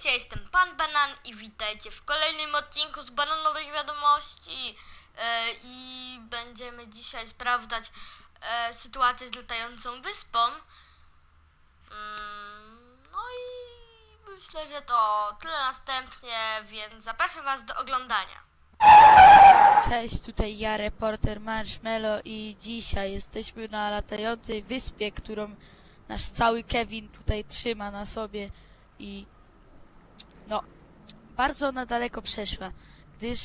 Cześć, ja jestem Pan Banan i witajcie w kolejnym odcinku z Bananowych Wiadomości. E, I będziemy dzisiaj sprawdzać e, sytuację z latającą wyspą. Mm, no i myślę, że to tyle następnie, więc zapraszam Was do oglądania. Cześć, tutaj ja, reporter Marshmallow i dzisiaj jesteśmy na latającej wyspie, którą nasz cały Kevin tutaj trzyma na sobie i no, bardzo ona daleko przeszła, gdyż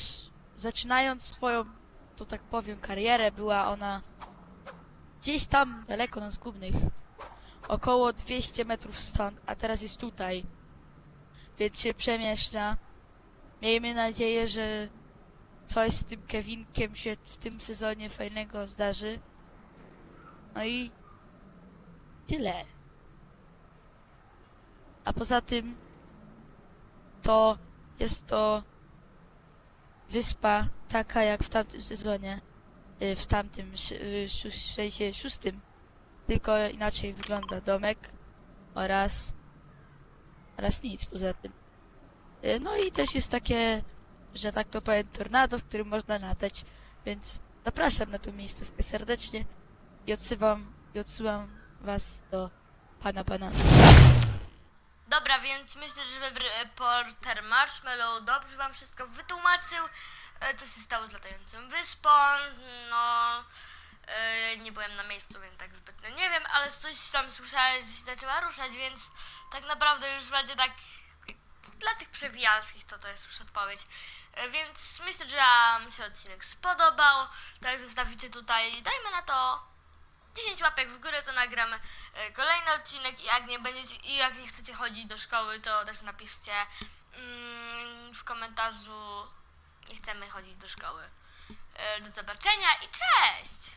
zaczynając swoją, to tak powiem, karierę była ona gdzieś tam daleko na zgubnych, około 200 metrów stąd, a teraz jest tutaj, więc się przemieszcza. Miejmy nadzieję, że coś z tym Kevinkiem się w tym sezonie fajnego zdarzy. No i tyle. A poza tym to jest to wyspa taka jak w tamtym sezonie, y, w tamtym y, w sensie szóstym, tylko inaczej wygląda domek oraz oraz nic poza tym. Y, No i też jest takie że tak to powiem, tornado, w którym można latać. Więc zapraszam na tą miejscówkę serdecznie i odsyłam, i odsyłam was do pana pana. Dobra, więc myślę, że reporter Marshmallow dobrze wam wszystko wytłumaczył. E, Co się stało z latającą wyspą. No, e, nie byłem na miejscu, więc tak zbytnio nie wiem, ale coś tam słyszałem, że się zaczęła ruszać, więc tak naprawdę już będzie tak dla tych przewijalskich to to jest już odpowiedź. E, Więc myślę, że wam się odcinek spodobał. Tak zostawicie tutaj, dajmy na to 10 łapek w górę, to nagramy e, kolejny odcinek i jak nie będziecie i jak nie chcecie chodzić do szkoły, to też napiszcie mm, w komentarzu nie chcemy chodzić do szkoły. E, Do zobaczenia i cześć!